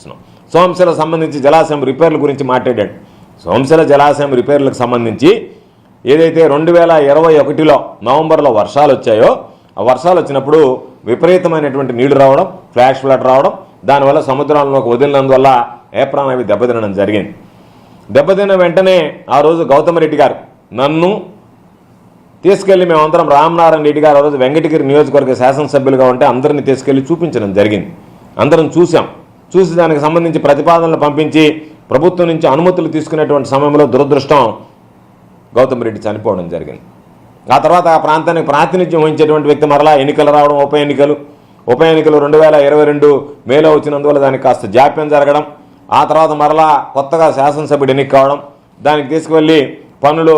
ఆలోచిస్తున్నాం. సోమశిల సంబంధించి జలాశయం రిపేర్ల గురించి మాట్లాడాడు. సోమశిల జలాశయం రిపేర్లకు సంబంధించి ఏదైతే రెండు వేల ఇరవై ఒకటిలో నవంబర్లో వర్షాలు వచ్చాయో ఆ వర్షాలు వచ్చినప్పుడు విపరీతమైనటువంటి నీళ్ళు రావడం ఫ్లాష్ ఫ్లడ్ రావడం దానివల్ల సముద్రంలోకి వదిలినందువల్ల ఏప్రాన్ అవి దెబ్బతినడం జరిగింది. దెబ్బతిన్న వెంటనే ఆ రోజు గౌతమ్ రెడ్డి గారు నన్ను తీసుకెళ్ళి మేమందరం రామనారాయణ రెడ్డి గారు ఆ రోజు వెంకటగిరి నియోజకవర్గ శాసనసభ్యులుగా ఉంటే అందరిని తీసుకెళ్ళి చూపించడం జరిగింది. అందరం చూసాం చూసి దానికి సంబంధించి ప్రతిపాదనలు పంపించి ప్రభుత్వం నుంచి అనుమతులు తీసుకునేటువంటి సమయంలో దురదృష్టం గౌతమ్ రెడ్డి చనిపోవడం జరిగింది. ఆ తర్వాత ఆ ప్రాంతానికి ప్రాతినిధ్యం వహించేటువంటి వ్యక్తి మరలా ఎన్నికలు రావడం ఉప ఎన్నికలు. ఉప ఎన్నికలు రెండు వేల ఇరవై రెండు మేలో వచ్చినందువల్ల దానికి కాస్త జాప్యం జరగడం ఆ తర్వాత మరలా కొత్తగా శాసనసభ్యుడు ఎన్నిక కావడం దానికి తీసుకువెళ్ళి పనులు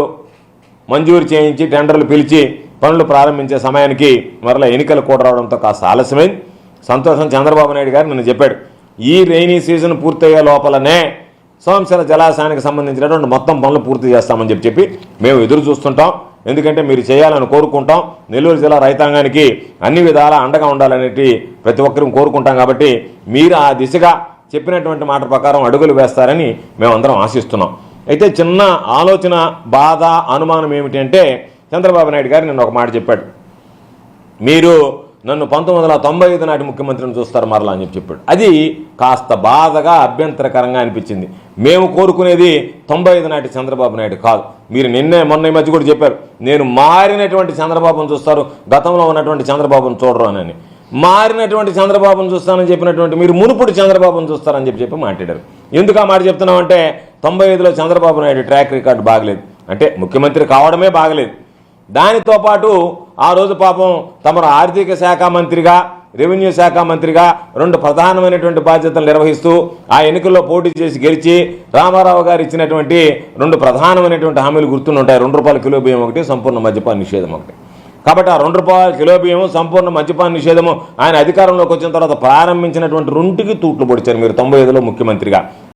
మంజూరు చేయించి టెండర్లు పిలిచి పనులు ప్రారంభించే సమయానికి మరలా ఎన్నికలు కూడా రావడంతో కాస్త ఆలస్యమైంది. సంతోషం చంద్రబాబు నాయుడు గారు నిన్న చెప్పాడు ఈ రైనీ సీజన్ పూర్తయ్యే లోపలనే సోమశిల జలాశయానికి సంబంధించినటువంటి మొత్తం పనులు పూర్తి చేస్తామని చెప్పి చెప్పి మేము ఎదురు చూస్తుంటాం. ఎందుకంటే మీరు చేయాలని కోరుకుంటాం. నెల్లూరు జిల్లా రైతాంగానికి అన్ని విధాలా అండగా ఉండాలనేటి ప్రతి ఒక్కరూ కోరుకుంటాం కాబట్టి మీరు ఆ దిశగా చెప్పినటువంటి మాట ప్రకారం అడుగులు వేస్తారని మేమందరం ఆశిస్తున్నాం. అయితే చిన్న ఆలోచన బాధ అనుమానం ఏమిటి అంటే చంద్రబాబు నాయుడు గారు నిన్న ఒక మాట చెప్పాడు. మీరు నన్ను పంతొమ్మిది వందల తొంభై ఐదు నాటి ముఖ్యమంత్రిని చూస్తారు మరలా అని చెప్పి చెప్పాడు. అది కాస్త బాధగా అభ్యంతరకరంగా అనిపించింది. మేము కోరుకునేది తొంభై ఐదు నాటి చంద్రబాబు నాయుడు కాదు. మీరు నిన్నే మొన్న ఈ మధ్య కూడా చెప్పారు. నేను మారినటువంటి చంద్రబాబును చూస్తారు గతంలో ఉన్నటువంటి చంద్రబాబును చూడరు అని మారినటువంటి చంద్రబాబును చూస్తానని చెప్పినటువంటి మీరు మునుపుడు చంద్రబాబును చూస్తారని చెప్పి చెప్పి మాట్లాడారు. ఎందుకు ఆ మాట చెప్తున్నామంటే తొంభై ఐదులో చంద్రబాబు నాయుడు ట్రాక్ రికార్డు బాగలేదు. అంటే ముఖ్యమంత్రి కావడమే బాగలేదు. దానితో పాటు ఆ రోజు పాపం తమరు ఆర్థిక శాఖ మంత్రిగా రెవెన్యూ శాఖ మంత్రిగా రెండు ప్రధానమైనటువంటి బాధ్యతలు నిర్వహిస్తూ ఆ ఎన్నికల్లో పోటీ చేసి గెలిచి రామారావు గారు ఇచ్చినటువంటి రెండు ప్రధానమైనటువంటి హామీలు గుర్తుంటాయి రెండు రూపాయల కిలో బియ్యం ఒకటి సంపూర్ణ మద్యపాన నిషేధం ఒకటి. కాబట్టి ఆ రెండు రూపాయల కిలో బియ్యము సంపూర్ణ మద్యపాన నిషేధము ఆయన అధికారంలోకి వచ్చిన తర్వాత ప్రారంభించినటువంటి రెండుకి తూట్లు పొడిచారు మీరు తొంభై ఐదులో ముఖ్యమంత్రిగా.